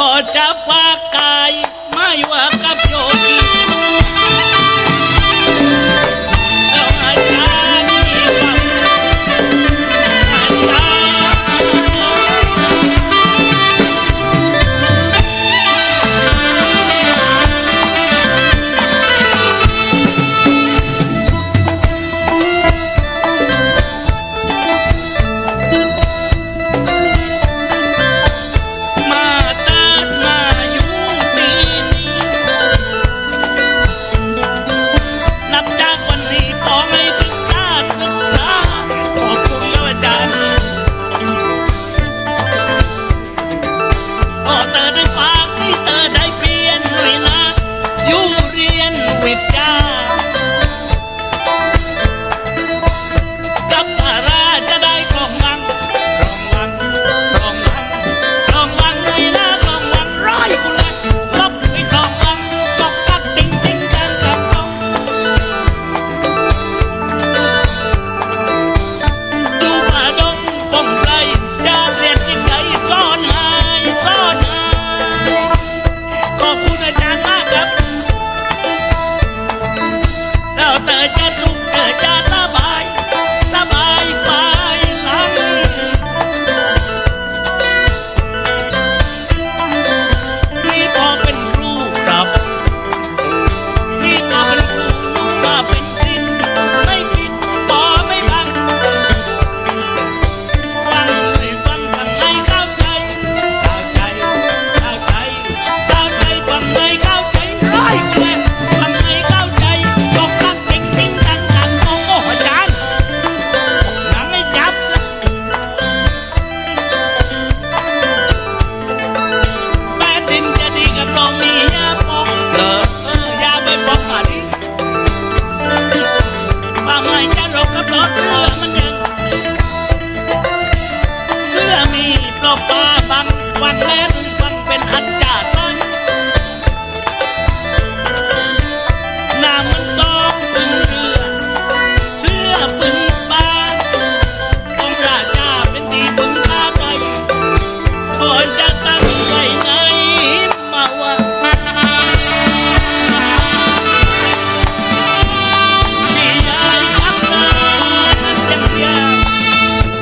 อจะฝากกายไม่ว่ากับ end with God. เตอร์จันลุงเตอร์จัน เล่นฟังเป็นอันจาด